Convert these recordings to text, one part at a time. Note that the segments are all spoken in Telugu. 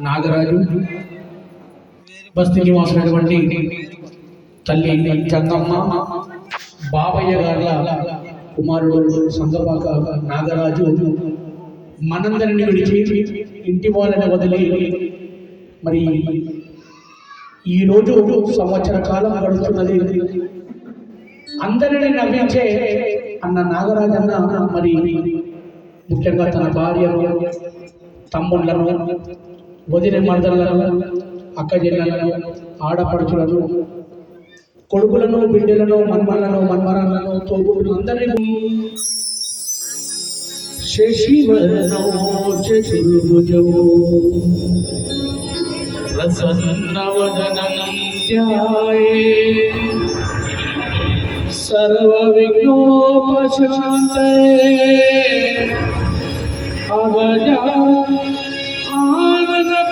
నాగరాజు బస్తీ నివాసులైనటువంటి తల్లి చందమ్మ బాబయ్య గారి కుమారుడు సంగపాక నాగరాజు మనందరిని విడిచి ఇంటి వాళ్ళని వదిలి మరి ఈ రోజు సంవత్సర కాలం గడుస్తున్నది. అందరిని నవ్వించే అన్న నాగరాజన్న మరి ముఖ్యంగా తన భార్యను తమ్ముళ్ళను వదిన మరదలను అక్క చెల్లెలను ఆడపడుచులను కొడుకులను బిడ్డలను మన్మలను మన్మరాలను తోబులను అందరినీ శశివరణో చతుర్భుజో ప్రసన్నవదనం ధ్యాయే सर्वविघ्नोपशान्ते अवजा आनन्दपद्मार्गो एकदन्तमुपास्महे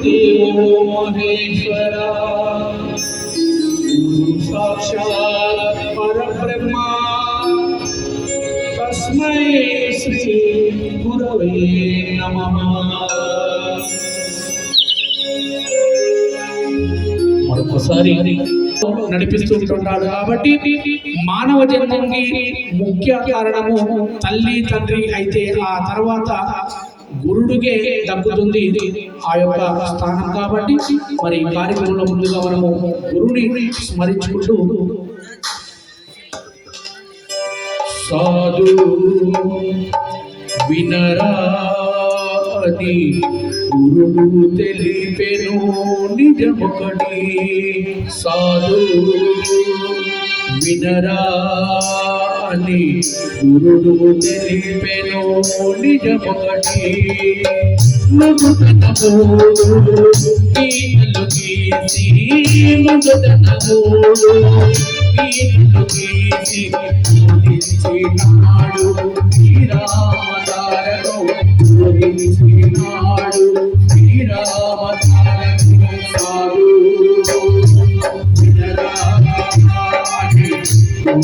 गुरुदेवो महेश्वरा गुरु साक्षात् परब्रह्मा तस्मै श्री गुरवे नमः మరొకసారి నడిపిస్తూ ఉంటున్నాడు కాబట్టి మానవ జన్మకి ముఖ్య కారణము తల్లి తండ్రి అయితే ఆ తర్వాత గురుడికే తగ్గుతుంది ఆ యొక్క స్థానం కాబట్టి మరి ఈ కార్యక్రమంలో ముందుగా మనము గురుని స్మరించుకుంటూ సాధు వినరాది గురుడు తెలిపెను. నిజమొకటి సాధు వినరా అని గురుడు తెలిపెను. నిజమొకటి మగుతనమోడు గీతలు గీసి మగుతనమోడు గీతలు గీసి పూజించినాడు శ్రీరామదారను పూజించినాడు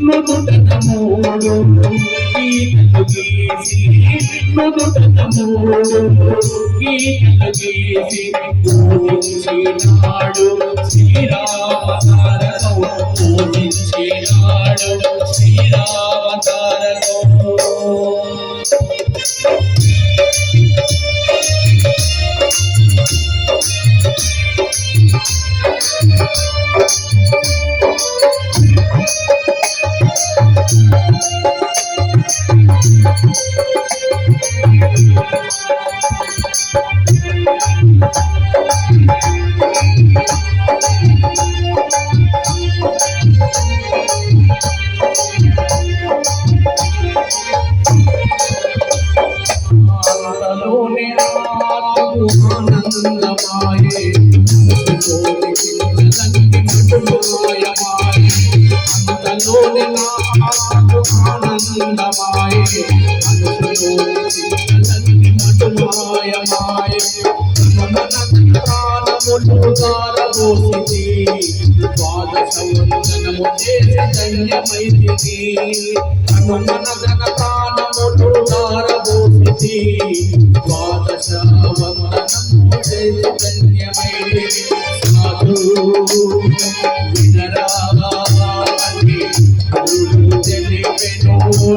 నిజముగటి గీతలు గీసి నుదుటనమూడు గీతలు గీసి పూజించినాడు శ్రీరామతారను పూజించినాడు శ్రీరామతారను ఆనందమాయే అనుకోని ప్రాణములు దారబోసిది ద్వాదశ చేసి ధన్యమైతిది హనుమన జన ప్రాణములు చేసి సాధు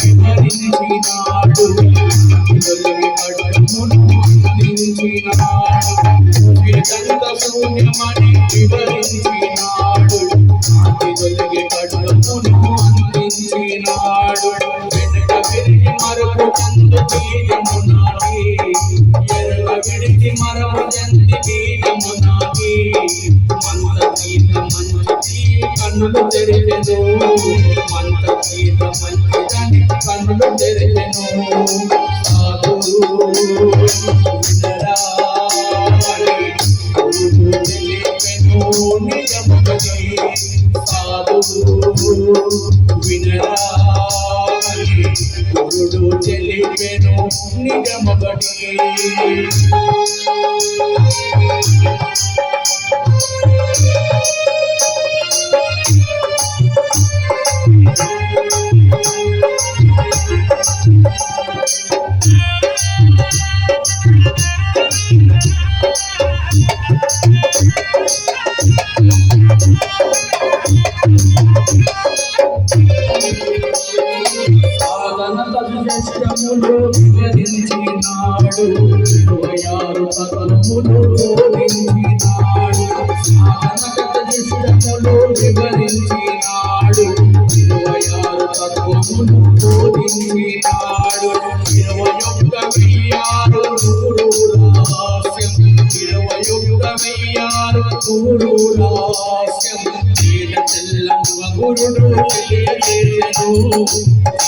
వివరించినాడు తొలిమి శూన్యమని వివరించినాడు అందించినాడు వెనక మరపు బీజము ఎరగ విడిచి మరపు బీజము మంచి కన్నులు తెరిచెను మంత కన్నులు తెరిచెను సాధు వినరా అని గురువు తెలిపెను నిజముగని వివరించినాడు ఇరవై ఆరు తత్వములు బోధించినాడు ఇరవై ఒక్క వెయ్యారు నూరు రహస్యం ఇరవై ఒక్క వెయ్యారు నూరు రహస్యం గురుడు తెలియజేసెను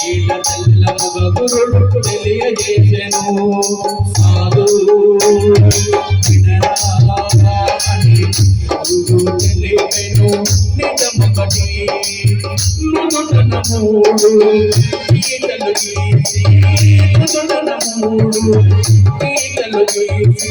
ఈట తెల్లముగ గురుడు తెలియజేసెను సాధు వినరా గురుడు తెలిపెను నిజమొకటి నుదుటన మూడు గీసి మూడు గీసి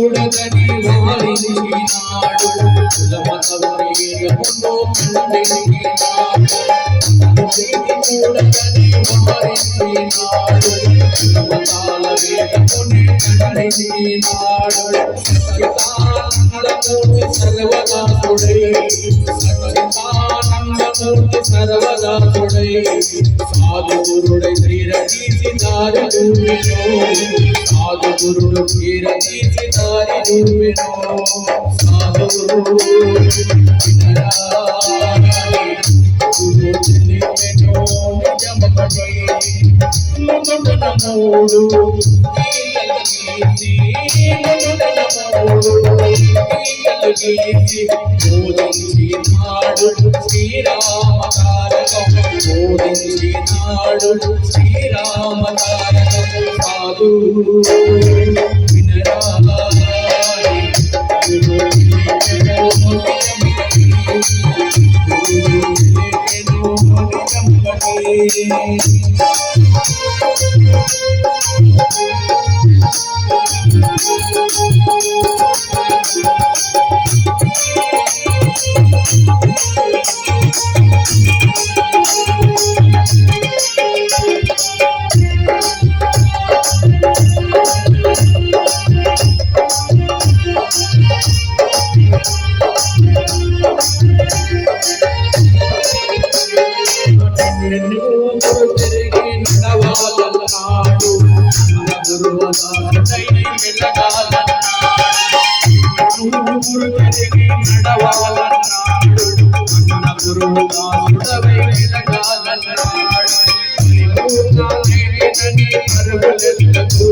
ಕೂಡಗನೆ ಓಡಿ ನಾಡು ಕುಲಮತವರಿಗೆ ಮುನ್ನೋ ಕಂಡಿ ನಾಡು ಕೂಡಗನೆ ಓಡಿ ನಾಡು ಕುಲಮತಾಲವರಿಗೆ ಮುನ್ನೆ ಕಂಡಿ ನಾಡು ಸತ್ಯತಾನಡ ಸರ್ವದಾ ಕೊಡೆ ಸತ್ಯತಾ దారి చూపెను సాధుగురుడు శ్రీరటీసి దారి చూపెను సాధుగురు వినరా గురు తెలిపెను నిజమొకటి నుదుటన మూడు ఈటలు గీసి నుదుటన మూడు ఈటలు గీసి బోధించినాడు శ్రీరామ తారకం బోధించినాడు శ్రీరామ తారకం సాధు. వినరా మనిషిని నడవాలన్నాడు అన్న గురువు వెలగాలన్నాడు పరుగులెత్తకు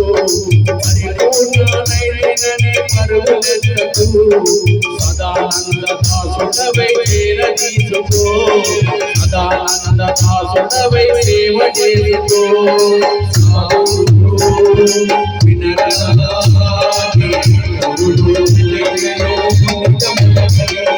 పరిపూర్ణమైనని పరుగులెత్తకు సదానంద దాసుడవై వేర తీసుకో సదానంద దాసుడవై సేవ చేసుకో సాధు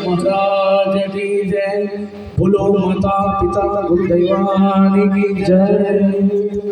महाराज की जय बोलो माता पिता गुरु दैवानी की जय